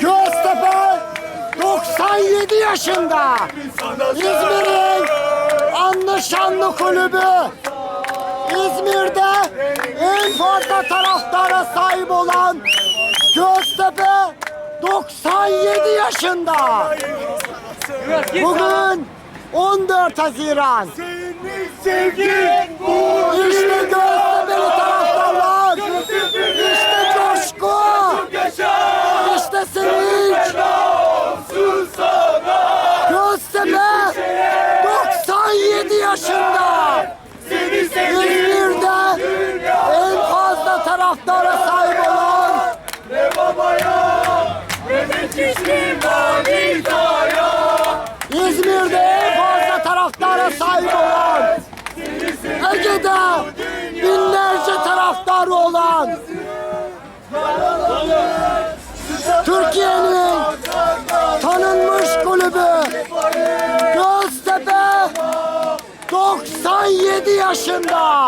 Göztepe 97 yaşında. İzmir'in anlı şanlı kulübü. İzmir'de en fazla taraftara sahip olan Göztepe 97 yaşında. Bugün 14 Haziran. Sevgin bu İşte Göztepe'li taraftarlar. İşte coşku. yaşa İşte sevinç. olsun sana Göztepe 97 yaşında. İzmir'de en fazla taraftara sahip olan ne babaya ne de manitaya İzmir'de en fazla taraftara sahip olan Ege'de binlerce taraftarı olan yaşında.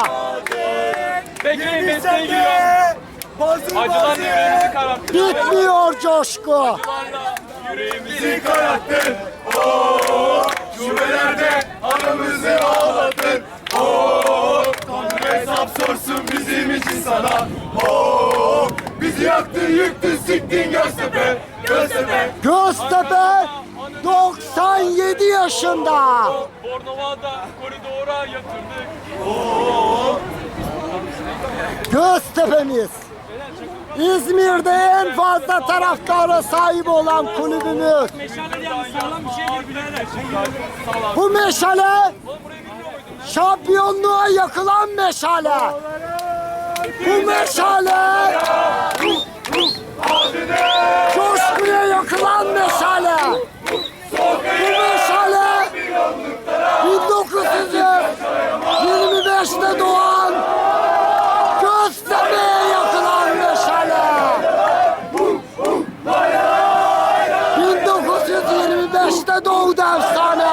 Bekleyin mesleğe giriyor. Acılar yüreğimizi kararttı. Bitmiyor coşku. Acılarla yüreğimizi Bizi kararttın Oo, şubelerde anamızı ağladın Oo, Tanrı hesap sorsun bizim için sana Oo, bizi yaktın yıktın siktin Göztepe Göztepe Göztepe 97 yaşında. Bornova'da koridora yatırdık. Göztepe'miz. İzmir'de en fazla taraftara sahip olan kulübümüz. Bu meşale şampiyonluğa yakılan meşale. Bu meşale coşkuya yakılan meşale. Bu meşale 1925'te doğan Göztepe'ye yakılan meşale. 1925'te doğdu efsane.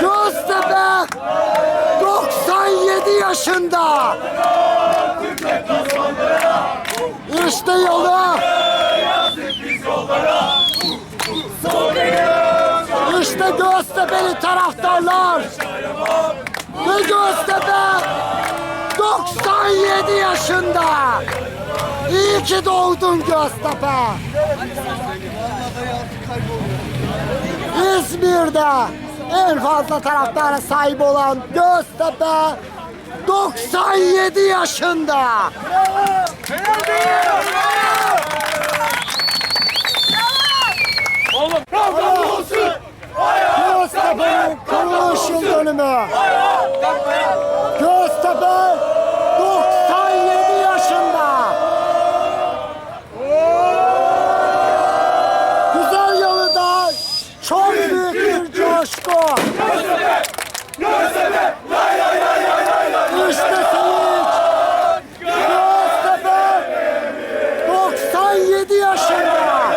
Göztepe 97 yaşında. İşte yolu. İşte Göztepe'li taraftarlar. Ve Göztepe 97 yaşında. İyi ki doğdun Göztepe. İzmir'de en fazla taraftara sahip olan Göztepe 97 yaşında. Göztepe'nin kuruluş yıl dönümü. Göztepe 97 yaşında. Güzel yalıda çok büyük bir coşku. İşte sevinç. Göztepe 97 yaşında.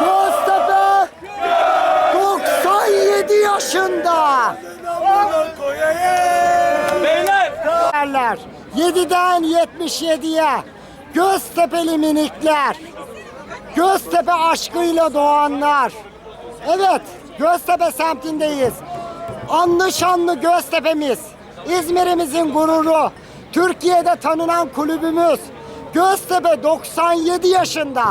Göztepe 97 yaşında. beyler. Derler. 7'den 77'ye Göztepe'li minikler. Göztepe aşkıyla doğanlar. Evet, Göztepe semtindeyiz. Anlı şanlı Göztepe'miz. İzmir'imizin gururu. Türkiye'de tanınan kulübümüz. Göztepe 97 yaşında.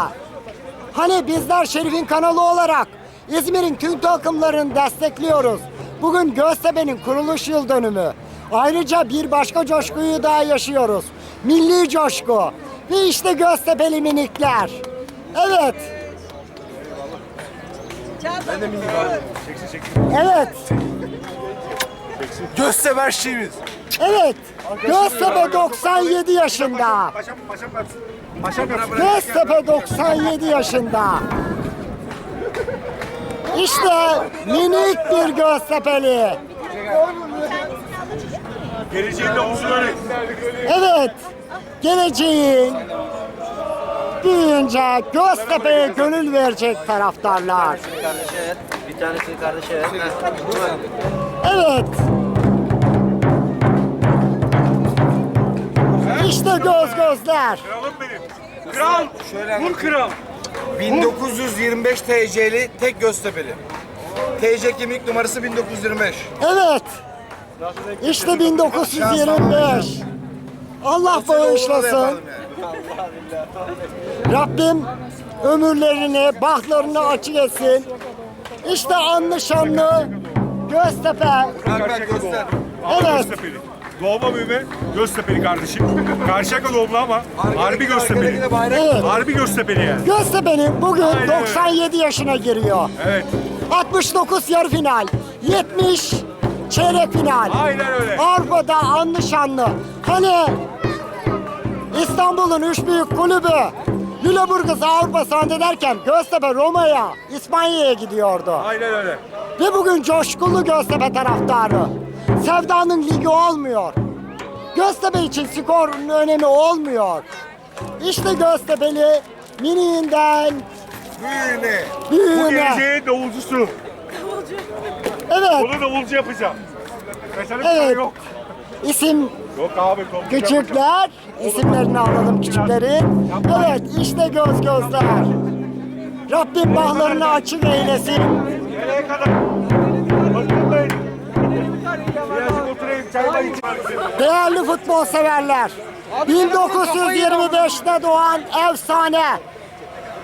Hani bizler Şerif'in kanalı olarak İzmir'in tüm takımlarını destekliyoruz. Bugün Göztepe'nin kuruluş yıl dönümü. Ayrıca bir başka coşkuyu daha yaşıyoruz. Milli coşku. Ve işte Göztepe'li minikler. Evet. Evet. Göztepe her şeyimiz Evet. Göztepe 97 yaşında. Göztepe 97 yaşında. İşte minik bir Göztepe'li. Geleceğinde omuzları Evet. Geleceğin büyüyünce Göztepe'ye gönül verecek taraftarlar. Kardeşe ver. Bir tanesini kardeşe. Evet. İşte göz gözler. Kralım benim. Kral. Vur kral. 1925 TC'li tek Göztepe'li. TC kimlik numarası 1925. Evet. İşte 1925. Allah bağışlasın. Rabbim ömürlerini, bahtlarını açık etsin. İşte anlı şanlı Göztepe. Göster. Evet. Göztepe'li. Doğma büyüme Göztepe'li kardeşim. Karşıyaka doğumlu ama harbi Göztepe'li. Evet. Harbi Göztepe'li yani. Göztepe'nin bugün Aynen öyle. 97 yaşına giriyor. Evet. 69 yarı final, 70 çeyrek final. Aynen öyle. Avrupa'da anlı şanlı. Hani İstanbul'un üç büyük kulübü Lüleburgaz Avrupa zannederken Göztepe Roma'ya, İspanya'ya gidiyordu. Aynen öyle. Ve bugün coşkulu Göztepe taraftarı. Sevdanın ligi olmuyor. Göztepe için skorun önemi olmuyor. İşte Göztepe'li miniğinden Büyüğüne. Bu büyüğüne. geleceğin davulcusu. Evet, Onu davulcu yapacağım. Mesela bir Evet. tane yok. isim Yok abi. küçükler. İsimlerini alalım küçüklerin. Evet, işte göz gözler. Rabbim bahlarını açık eylesin. Nereye kadar? Bakın. Değerli futbol severler, 1925'te doğan efsane,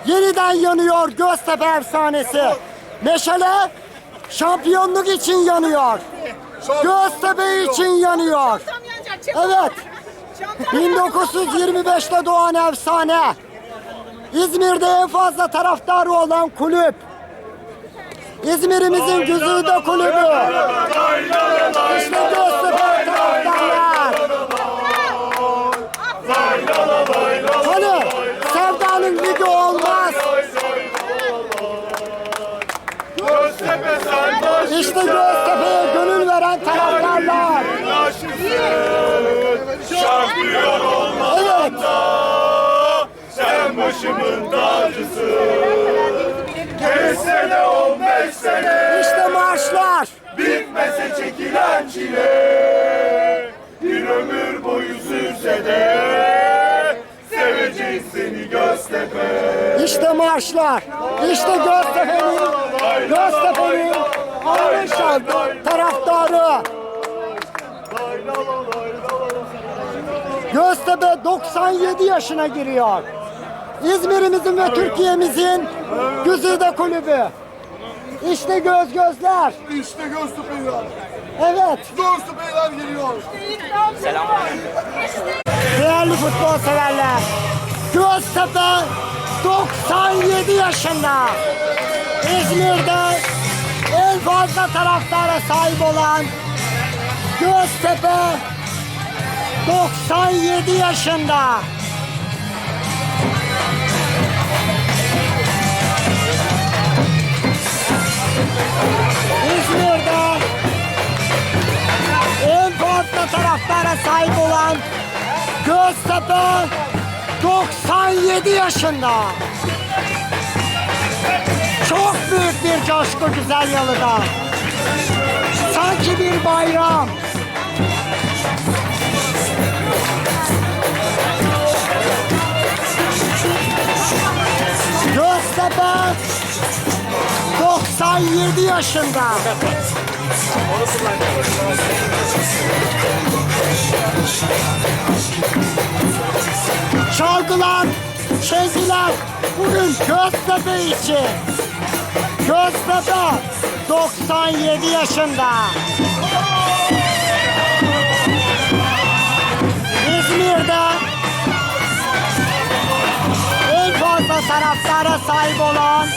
yeniden yanıyor Göztepe efsanesi. Meşale şampiyonluk için yanıyor. Göztepe için yanıyor. Evet, 1925'te doğan efsane, İzmir'de en fazla taraftarı olan kulüp. İzmir'imizin güzide kulübü. İşte Göztepe taraftarlar. Hani sevdanın ligi olmaz. Göztepe İşte Göztepe'ye gönül veren taraftarlar. Şampiyon olma Evet, sen başımın tacısın. Beş sene on beş sene işte marşlar. bitmese çekilen çile. Bir ömür boyu sürse de seveceğiz seni Göztepe. İşte marşlar. İşte Göztepe'nin, Göztepe'nin Arnavutlar taraftarı. Göztepe 97 yaşına giriyor. İzmir'imizin ve Türkiye'mizin güzide kulübü. İşte göz gözler. İşte Göztepe'ler. Evet. Göztepe'ler geliyor. Değerli futbol severler. Göztepe 97 yaşında. İzmir'de en fazla taraftara sahip olan Göztepe 97 yaşında. İzmir'de en fazla taraftara sahip olan Göztepe 97 yaşında. Çok büyük bir coşku güzel yalıda. Sanki bir bayram. Göztepe 97 yaşında. Çalgılar, şengiler bugün Göztepe için. Göztepe 97 yaşında. İzmir'de en fazla taraftara sahip olan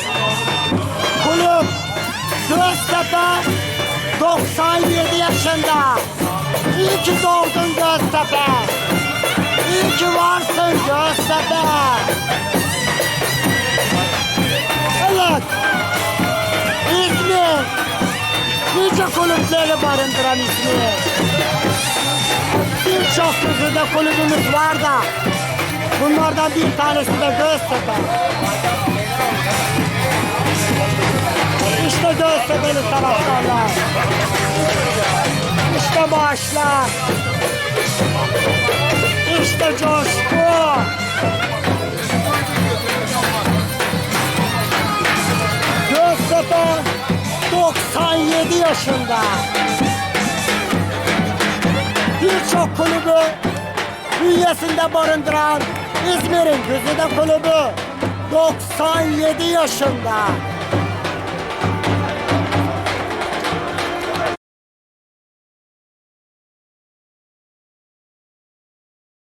kulüp Göztepe 97 yaşında. İyi ki doğdun Göztepe. İyi ki varsın Göztepe. Evet. İzmir. Nice kulüpleri barındıran İzmir. Birçok güzide kulübümüz var da. Bunlardan bir tanesi de Göztepe. Göztepe'li taraftarlar. İşte maaşlar. İşte coşku. Göztepe 97 yaşında. Birçok kulübü bünyesinde barındıran İzmir'in güzide kulübü 97 yaşında.